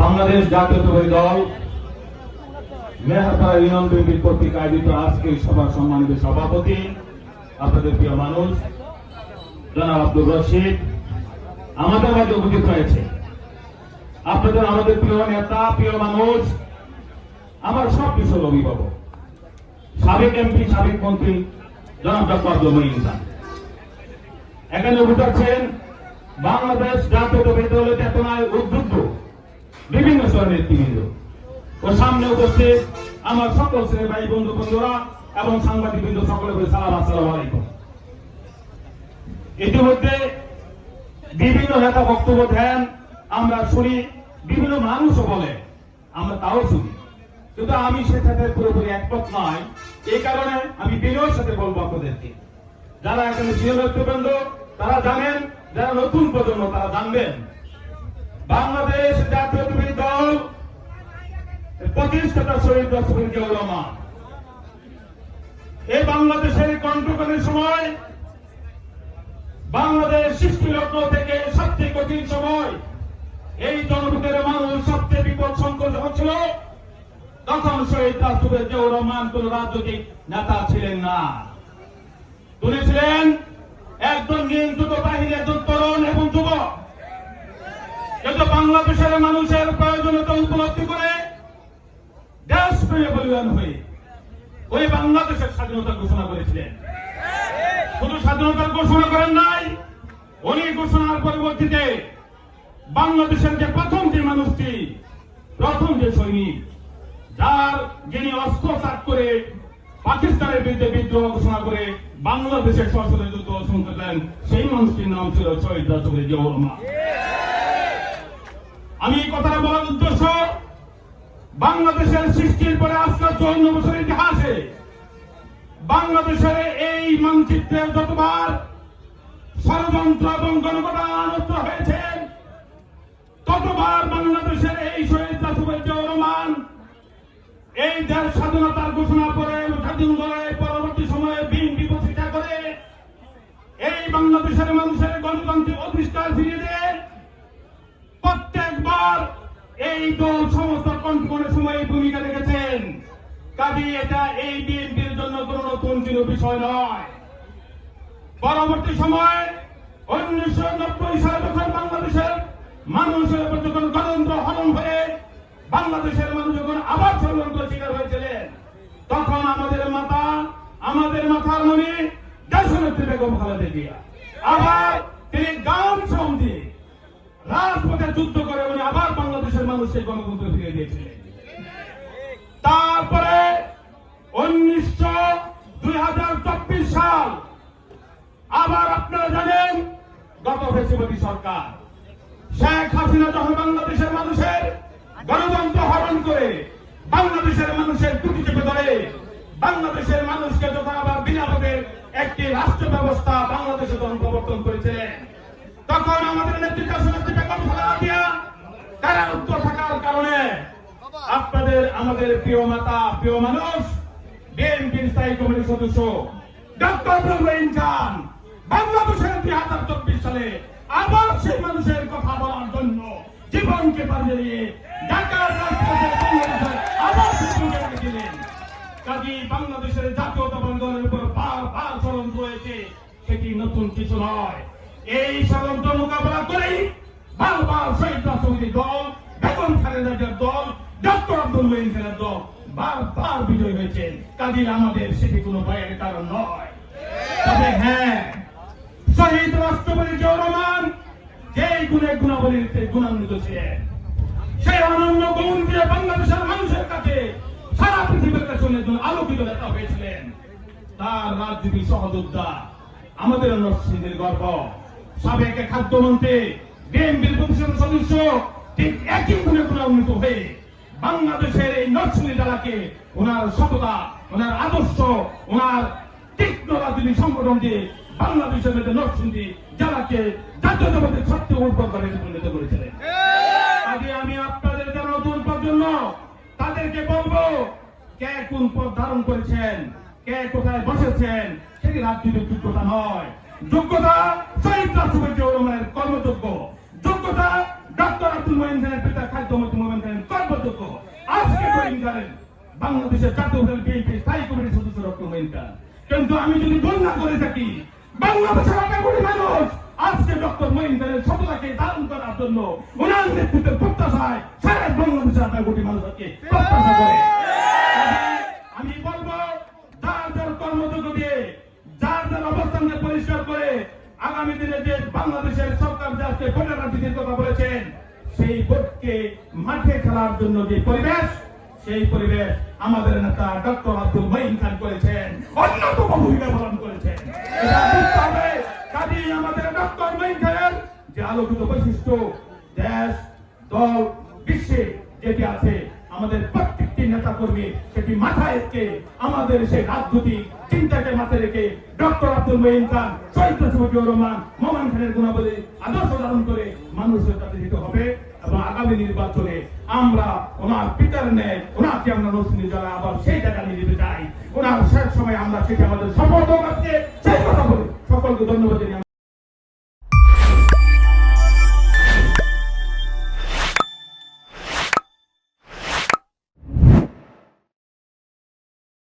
বাংলাদেশ জাতীয়তাবাদী দল মেহারপাড়া ইউনিয়ন বিএনপির কর্তৃক আয়োজিত আজকের সভা সম্মানিত সভাপতি, আপনাদের প্রিয় মানুষ, জনাব আব্দুর রশিদ, আমাদের মাঝে উপস্থিত হয়েছে আপনাদের, আমাদের প্রিয় নেতা, প্রিয় মানুষ, আমার সব বিষয়ের অভিভাবক, সাবেক এমপি, সাবেক মন্ত্রী, জনাব ডক্টর মঈন খান এখানে উঠাচ্ছেন বাংলাদেশ জাতীয়তাবাদী দলের চেতনায় উদ্বুদ্ধ বিভিন্ন স্তরের নেতৃবৃন্দ ও সামনে উপস্থিত আমার সকল শ্রেণি ভাই, বন্ধু, বন্ধুরা এবং সাংবাদিক বৃন্দ সকলে বলে সালাম, আসসালাম আলাইকুম। ইতিমধ্যে বিভিন্ন নেতা বক্তব্য দেন, আমরা শুনি, বিভিন্ন মানুষও বলে, আমরা তাও শুনি। কিন্তু আমি সে সাথে পুরোপুরি একমত নয়। এই কারণে আমি বিনয়ের সাথে বলব আপনাদেরকে। যারা এখানে সিনিয়র নেতৃবৃন্দ, তারা জানেন, যারা নতুন প্রজন্ম, তারা জানবেন। বাংলাদেশ দল প্রতিষ্ঠাতা শহীদ জিয়াউর এই বাংলাদেশের কণ্ঠকালের সময় বাংলাদেশ সৃষ্টি লগ্ন থেকে সবচেয়ে কঠিন সময় এই জনপদের মানুষ সবচেয়ে বিপদ সংকট হচ্ছিল। তখন শহীদ রাষ্ট্রপতি জিয়াউর রহমান কোন রাজনৈতিক নেতা ছিলেন না। তিনি ছিলেন একজন নিয়ন্ত্রিত বাহিনী একজন তরুণ এবং যুবক। কিন্তু বাংলাদেশের মানুষের প্রয়োজনীয়তা উপলব্ধি করে দেশ বলিদান হয়ে ওই বাংলাদেশের স্বাধীনতা ঘোষণা করেছিলেন। শুধু স্বাধীনতার ঘোষণা করেন নাই, উনি ঘোষণার পরবর্তীতে বাংলাদেশের যে প্রথম যে মানুষটি, প্রথম যে সৈনিক, যার যিনি অস্ত্র ত্যাগ করে পাকিস্তানের বিরুদ্ধে বিদ্রোহ ঘোষণা করে বাংলাদেশের সশস্ত্র যুদ্ধ শুরু করলেন, সেই মানুষটির নাম ছিল শহীদ রাষ্ট্রপতি জিয়াউর আমি এই কথাটা বলার উদ্দেশ্য বাংলাদেশের সৃষ্টির পরে আজকের চৌন্ন বছরের ইতিহাসে বাংলাদেশের এই মানচিত্রের যতবার ষড়যন্ত্র এবং গণপ্রদানত্ব হয়েছে, ততবার বাংলাদেশের এই শহীদ জিয়াউর রহমান এই দেশ স্বাধীনতার ঘোষণা করে স্বাধীন করে পরবর্তী সময়ে বিএনপি প্রতিষ্ঠা করে এই বাংলাদেশের মানুষের গণতান্ত্রিক অধিষ্ঠান ফিরিয়ে দেয় প্রত্যেকবার এই দল সমস্ত কণ্ঠনের সময় ভূমিকা রেখেছেন কাজে এটা এই বিএনপির জন্য কোন নতুন বিষয় নয়। পরবর্তী সময় উনিশশো নব্বই সালে যখন বাংলাদেশের মানুষের উপর যখন গণতন্ত্র হরণ হয়ে বাংলাদেশের মানুষ যখন আবার ষড়যন্ত্র শিকার হয়েছিলেন, তখন আমাদের মাতা, আমাদের মাথার মনে দেশনেত্রী বেগম খালেদা জিয়া। আবার তিনি গান দিয়ে রাজপথে যুদ্ধ করে উনি আবার বাংলাদেশের মানুষকে গণতন্ত্র ফিরিয়ে দিয়েছিলেন। তারপরে উনিশশো দুই সাল আবার আপনারা জানেন গত ফেসিবাদী সরকার। শেখ হাসিনা যখন বাংলাদেশের মানুষের গণতন্ত্র হরণ করে বাংলাদেশের মানুষের টুটি চেপে ধরে, বাংলাদেশের মানুষকে যখন আবার বিনাপদের একটি রাষ্ট্র ব্যবস্থা বাংলাদেশে যখন প্রবর্তন করেছিলেন, তখন আমাদের নেতৃত্ব তারা উত্তর থাকার কারণে আপনাদের, আমাদের প্রিয় মাতা, প্রিয় মানুষ বিএনপির স্থায়ী কমিটির সদস্য ডক্টর ইব্রাহিম খান বাংলাদেশের দুই হাজার চব্বিশ সালে আবার সেই মানুষের কথা বলার জন্য জীবনকে পাঠিয়ে দিয়ে ঢাকার আবার সেই কাজী বাংলাদেশের জাতীয়তাবাদী দলের উপর বারবার ষড়যন্ত্র হয়েছে সেটি নতুন কিছু নয়। এই ষড়যন্ত্র মোকাবেলা করেই বারবার শহীদ রাষ্ট্রপতি দল, বেগম খালেদা দল ডক্টর আব্দুল মহিন খানের দল বারবার বিজয় হয়েছেন কাজী আমাদের সেটি কোনো ভয়ের কারণ নয়। তবে হ্যাঁ শহীদ রাষ্ট্রপতি জিয়াউর রহমান যেই গুণে গুণাবলীতে গুণান্বিত ছিলেন, সেই অনন্য গুণ দিয়ে বাংলাদেশের মানুষের কাছে সারা পৃথিবীর কাছে আলোকিত নেতা হয়েছিলেন তার রাজনীতি সহযোদ্ধা আমাদের নরসিংহের গর্ব। সাবেক খাদ্যমন্ত্রী বিএনপির প্রতিষ্ঠান সদস্য ঠিক একই গুণে গুণান্বিত হয়ে বাংলাদেশের এই নরসিংহ জেলাকে ওনার সততা, ওনার আদর্শ, ওনার তীক্ষ্ণ রাজনীতি সংগঠন দিয়ে বাংলাদেশের মধ্যে নরসিংদী জেলাকে জাতীয়তাবাদের সত্যি উর্বর করে পরিণত করেছিলেন। আগে আমি আপনাদের যারা নতুন প্রজন্ম, তাদেরকে বলব, কে কোন পদ ধারণ করেছেন, কে কোথায় বসেছেন, সেটি রাজনৈতিক যোগ্যতা নয়। যোগ্যতা শহীদ রাষ্ট্রপতি বাংলাদেশের জাতীয় দল বিএনপি স্থায়ী কমিটির সদস্য ডক্টর মঈন কিন্তু আমি যদি ভুল না করে থাকি, বাংলাদেশের আঠারো কোটি মানুষ আজকে ডক্টর মঈন খানের সততাকে ধারণ করার জন্য ওনার নেতৃত্বের প্রত্যাশায় সারা বাংলাদেশের আঠারো কোটি মানুষকে প্রত্যাশা করে। আমি বলব, যার যার কর্মযোগ্য দিয়ে, যার যার অবস্থানকে পরিষ্কার করে আগামী দিনে যে বাংলাদেশের সরকার যে আজকে ভোটার কথা বলেছেন, সেই ভোটকে মাঠে খেলার জন্য যে পরিবেশ সেই পরিবেশ আমাদের নেতা ডক্টর আব্দুল মঈন খান করেছেন, অন্যতম ভূমিকা পালন করেছেন। আমাদের ডক্টর মঈন খানের যে আলোকিত বৈশিষ্ট্য, দেশ, দল, বিশ্বে যেটি আছে, আমাদের প্রত্যেকটি নেতা কর্মী সেটি মাথায় রেখে আমাদের সেই রাজনৈতিক চিন্তাকে মাথায় রেখে ডক্টর আব্দুল মঈন খান চৈত্র রহমান মোমান খানের গুণাবলী, আদর্শ ধারণ করে মানুষের কাছে দিতে হবে। আগামী নির্বাচনে আমরা ওনার পিতার ন্যায়, ওনাকে আমরা নতুন জানা আবার সেই জায়গা নিয়ে যেতে চাই। ওনার শেষ সময় আমরা সেটা আমাদের শপথ আছে সেই কথা বলি। সকলকে ধন্যবাদ